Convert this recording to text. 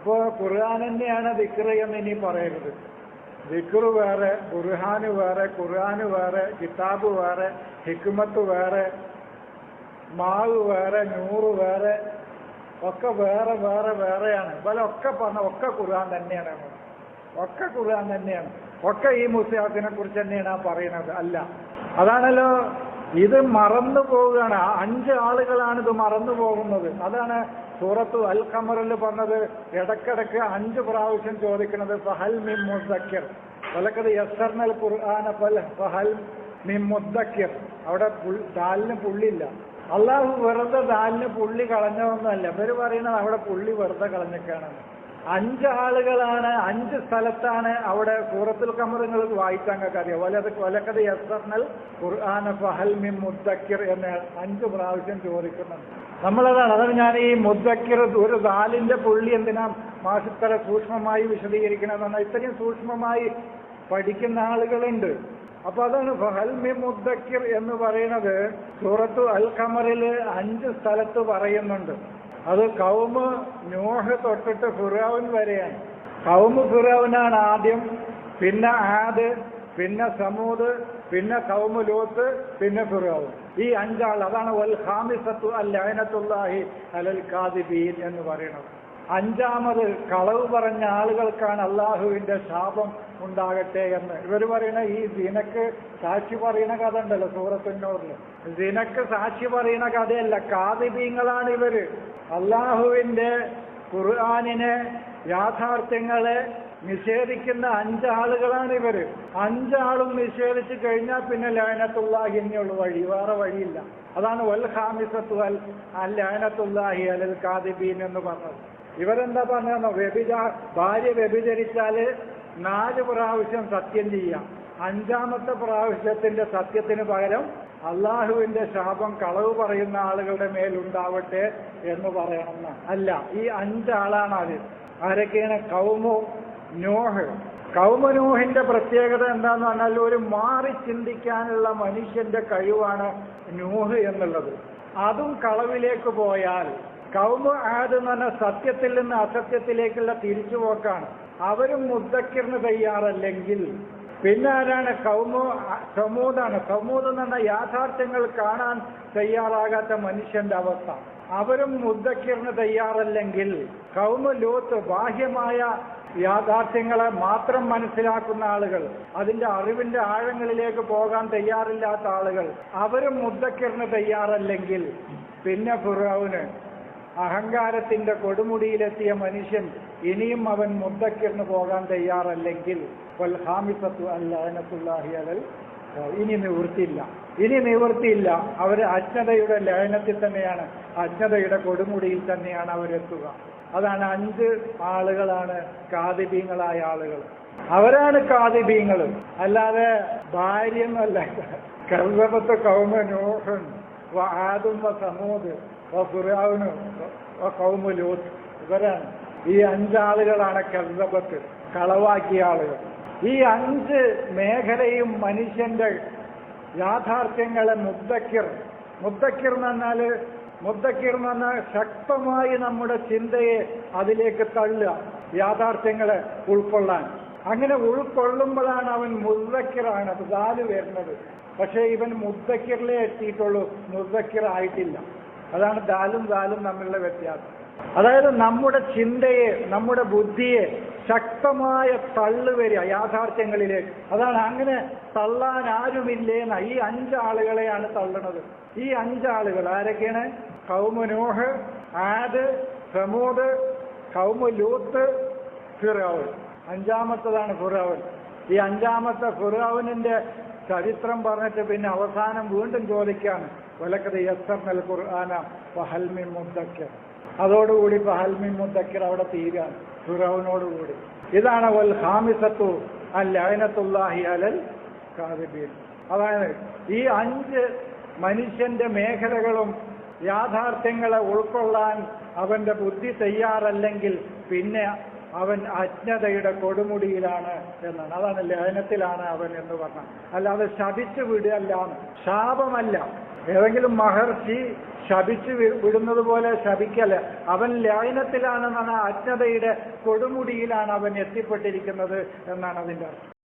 അപ്പോ ഖുർആൻ തന്നെയാണ് ദിക്റ് എന്ന് ഇനി പറയരുത്. ദിക്റ് വേറെ ഖുർഹാന് വേറെ ഖുർആൻ വേറെ കിതാബ് വേറെ ഹിക്മത്ത് വേറെ മാവ് വേറെ നൂറ് വേറെ ഒക്കെ വേറെ വേറെ വേറെയാണ്. ഇവലൊക്കെ പറഞ്ഞ ഒക്കെ ഖുർആൻ തന്നെയാണ്. ഒക്കെ ഖുർആൻ തന്നെയാണ്. ഒക്കെ ഈ മുസ്ലിഹാത്തിനെ കുറിച്ച് തന്നെയാണ് പറയുന്നത്. അല്ല. അതാണല്ലോ ഇത് മറന്നു പോവുകയാണ്. അഞ്ച് ആളുകളാണ് ഇത് മറന്നു പോകുന്നത്. അതാണ് സൂറത്തു അൽ ഖമറിൽ പറഞ്ഞത് ഇടക്കിടക്ക് അഞ്ച് പ്രാവശ്യം ചോദിക്കുന്നത് ഫഹൽ മിം മുദ്ദക്കിർ വലക്കത് യസർനൽ ഖുർആന ഫഹൽ മിം മുദ്ദക്കിർ അവിടെ ദാലിന് പുള്ളില്ല അള്ളാഹു വെറുതെ ദാലിന് പുള്ളി കളഞ്ഞതൊന്നുമല്ല. ഇവർ പറയുന്നത് അവിടെ പുള്ളി വെറുതെ കളഞ്ഞേക്കാണെന്ന് അഞ്ച് ആളുകളാണ് അഞ്ച് സ്ഥലത്താണ് അവിടെ സൂറത്തുൽ കമർ നിങ്ങൾ വായിച്ചാൽ നിങ്ങൾക്ക് അറിയാം വലത് കൊലക്കത് യസർനൽ ഖുർആന ഫഹൽ മിൻ മുദ്ദക്കിർ എന്ന് അഞ്ച് പ്രാവശ്യം ചോദിക്കുന്നുണ്ട്. നമ്മളതാണ്. അതാണ് ഞാൻ ഈ മുദ്ദക്കിർ ഒരു ദാലിന്റെ പുള്ളി എന്തിനാ മാഷിത്തര സൂക്ഷ്മമായി വിശദീകരിക്കണമെന്ന് ഇത്രയും സൂക്ഷ്മമായി പഠിക്കുന്ന ആളുകളുണ്ട്. അപ്പൊ അതാണ് ഫഹൽ മി മുദ്ദക്കിർ എന്ന് പറയുന്നത് സൂറത്തു അൽ ഖമറിൽ അഞ്ച് സ്ഥലത്ത് പറയുന്നുണ്ട്. അത് കൗമ് ന്യൂഹ തൊട്ടിട്ട് ഫിറാവൻ വരെയാണ്. കൗമ് ഫിറാവനാണ് ആദ്യം പിന്നെ ആദ് പിന്നെ സമൂദ് പിന്നെ കൗമ് ലോത്ത് പിന്നെ ഫിറാവുൻ. ഈ അഞ്ചാൾ അതാണ് വൽ ഹാമിസത്തു അൽ അലൽ കാദിബീൻ എന്ന് പറയുന്നത്. അഞ്ചാമത് കളവ് പറഞ്ഞ ആളുകൾക്കാണ് അള്ളാഹുവിന്റെ ശാപം ഉണ്ടാകട്ടെ എന്ന്. ഇവർ പറയുന്ന ഈ ദിനക്ക് സാക്ഷി പറയുന്ന കഥ ഉണ്ടല്ലോ സൂറത്തുന്നൂറിൽ ദിനക്ക് സാക്ഷി പറയുന്ന കഥയല്ല കാതിബീങ്ങളാണ് ഇവർ. അള്ളാഹുവിന്റെ ഖുർആാനിനെ യാഥാർത്ഥ്യങ്ങളെ നിഷേധിക്കുന്ന അഞ്ചാളുകളാണ് ഇവർ. അഞ്ചാളും നിഷേധിച്ചു കഴിഞ്ഞാൽ പിന്നെ ലയനത്തുള്ളാഹി എന്നുള്ള വഴി വേറെ വഴിയില്ല. അതാണ് വൽ ഹാമിസത്ത് വൽ അൽ ലയനത്തുള്ളാഹി അലൽ കാദിബീൻ എന്ന് പറഞ്ഞത്. ഇവരെന്താ പറഞ്ഞോ വ്യഭിചാ ഭാര്യ വ്യഭിചരിച്ചാൽ നാല് പ്രാവശ്യം സത്യം ചെയ്യാം അഞ്ചാമത്തെ പ്രാവശ്യത്തിന്റെ സത്യത്തിന് പകരം അള്ളാഹുവിന്റെ ശാപം കളവ് പറയുന്ന ആളുകളുടെ മേലുണ്ടാവട്ടെ എന്ന് പറയണമെന്ന് അല്ല ഈ അഞ്ചാളാണ് അത്. ആരൊക്കെയാണ്? കൗമു നോഹ്. കൗമനൂഹിന്റെ പ്രത്യേകത എന്താന്ന് പറഞ്ഞാൽ ഒരു മാറി ചിന്തിക്കാനുള്ള മനുഷ്യന്റെ കഴിവാണ് നൂഹ് എന്നുള്ളത്. അതും കളവിലേക്ക് പോയാൽ കൗമ ആദ് എന്ന് പറഞ്ഞാൽ സത്യത്തിൽ നിന്ന് അസത്യത്തിലേക്കുള്ള തിരിച്ചുപോക്കാണ്. അവരും മുദ്ദക്കിറിന് തയ്യാറല്ലെങ്കിൽ പിന്നെ ആരാണ്? കൗമോ സമൂദാണ്. സമൂദ് എന്ന് പറഞ്ഞാൽ യാഥാർത്ഥ്യങ്ങൾ കാണാൻ തയ്യാറാകാത്ത മനുഷ്യന്റെ അവസ്ഥ. അവരും മുദ്ദക്കിറിന് തയ്യാറല്ലെങ്കിൽ കൗമ ലോത്ത് ബാഹ്യമായ യാഥാർത്ഥ്യങ്ങളെ മാത്രം മനസ്സിലാക്കുന്ന ആളുകൾ അതിന്റെ അറിവിന്റെ ആഴങ്ങളിലേക്ക് പോകാൻ തയ്യാറില്ലാത്ത ആളുകൾ അവരും മുദ്ദക്കിറിന് തയ്യാറല്ലെങ്കിൽ പിന്നെ ഫിറൌന് അഹങ്കാരത്തിന്റെ കൊടുമുടിയിലെത്തിയ മനുഷ്യൻ ഇനിയും അവൻ മുദ്ദക്കിറിന് പോകാൻ തയ്യാറല്ലെങ്കിൽ ഇനി നിവൃത്തിയില്ല. ഇനി നിവൃത്തിയില്ല. അവർ അജ്ഞതയുടെ ലയനത്തിൽ തന്നെയാണ്. അജ്ഞതയുടെ കൊടുമുടിയിൽ തന്നെയാണ് അവരെത്തുക. അതാണ് അഞ്ച് ആളുകളാണ് കാതിബീങ്ങളായ ആളുകൾ. അവരാണ് കാതിബീങ്ങൾ. അല്ലാതെ ഭാര്യന്നല്ല കർവപത്ത് കൗമനോഹൻ നോഹൻ ആദും സമൂത് ഫിറാവുന് കൗമ ലൂത്ത് ഇവരാണ്. ഈ അഞ്ചാളുകളാണ് കസബത്ത് കളവാക്കിയ ആളുകൾ. ഈ അഞ്ച് മേഖലയും മനുഷ്യന്റെ യാഥാർത്ഥ്യങ്ങളെ മുദ്ദക്കിർ. മുദ്ദക്കിർ എന്ന് പറഞ്ഞാൽ മുദ്ദക്കിർ എന്ന് പറഞ്ഞാൽ ശക്തമായി നമ്മുടെ ചിന്തയെ അതിലേക്ക് തള്ളുക യാഥാർത്ഥ്യങ്ങളെ ഉൾക്കൊള്ളാൻ. അങ്ങനെ ഉൾക്കൊള്ളുമ്പോഴാണ് അവൻ മുദ്ദക്കിറാണ്. ദാൽ വരുന്നത്. പക്ഷേ ഇവൻ മുദ്ദക്കിറിലേ എത്തിയിട്ടുള്ളൂ. മുദ്ദക്കിർ ആയിട്ടില്ല അതാണ് ദാലും ദാലും തമ്മിലുള്ള വ്യത്യാസം. അതായത് നമ്മുടെ ചിന്തയെ നമ്മുടെ ബുദ്ധിയെ ശക്തമായ തള്ളു വരിക യാഥാർത്ഥ്യങ്ങളിലേക്ക്. അതാണ് അങ്ങനെ തള്ളാൻ ആരുമില്ലേന്ന ഈ അഞ്ചാളുകളെയാണ് തള്ളണത്. ഈ അഞ്ചാളുകൾ ആരൊക്കെയാണ്? കൗമുനൂഹ് ആദ് സമൂദ് കൗമു ലൂത്ത് ഫിറോൻ അഞ്ചാമത്തതാണ് ഫുറാവൻ ഈ അഞ്ചാമത്തെ ഫുറാവനിന്റെ ചരിത്രം പറഞ്ഞിട്ട് പിന്നെ അവസാനം വീണ്ടും ചോദിക്കാണ് വലക്കത് യസ്സർനൽ ഖുർആന ഫഹൽമി മുദ്ദക്കർ. അതോടുകൂടി ഫഹൽമി മുദ്ദക്കർ അവിടെ തീരാൻ ഫിറോവിനോടുകൂടി ഇതാണ് വൽ ഹാമിസത്തു അൽ ലൈനത്തുല്ലാഹി അലൽ കാദിബീൻ. അതായത് ഈ അഞ്ച് മനുഷ്യന്റെ മേഖലകളും യാഥാർത്ഥ്യങ്ങളെ ഉൾക്കൊള്ളാൻ അവന്റെ ബുദ്ധി തയ്യാറല്ലെങ്കിൽ പിന്നെ അവൻ അജ്ഞതയുടെ കൊടുമുടിയിലാണ് എന്നാണ്. അതാണ് ലയനത്തിലാണ് അവൻ എന്ന് പറഞ്ഞ അല്ലാതെ ശപിച്ചു വിടുകയല്ല. ശാപമല്ല. ഏതെങ്കിലും മഹർഷി ശപിച്ച് വിടുന്നത് പോലെ ശപിക്കൽ അവൻ ലയനത്തിലാണെന്നാണ് അജ്ഞതയുടെ കൊടുമുടിയിലാണ് അവൻ എത്തിപ്പെട്ടിരിക്കുന്നത് എന്നാണ് അതിന്റെ അർത്ഥം.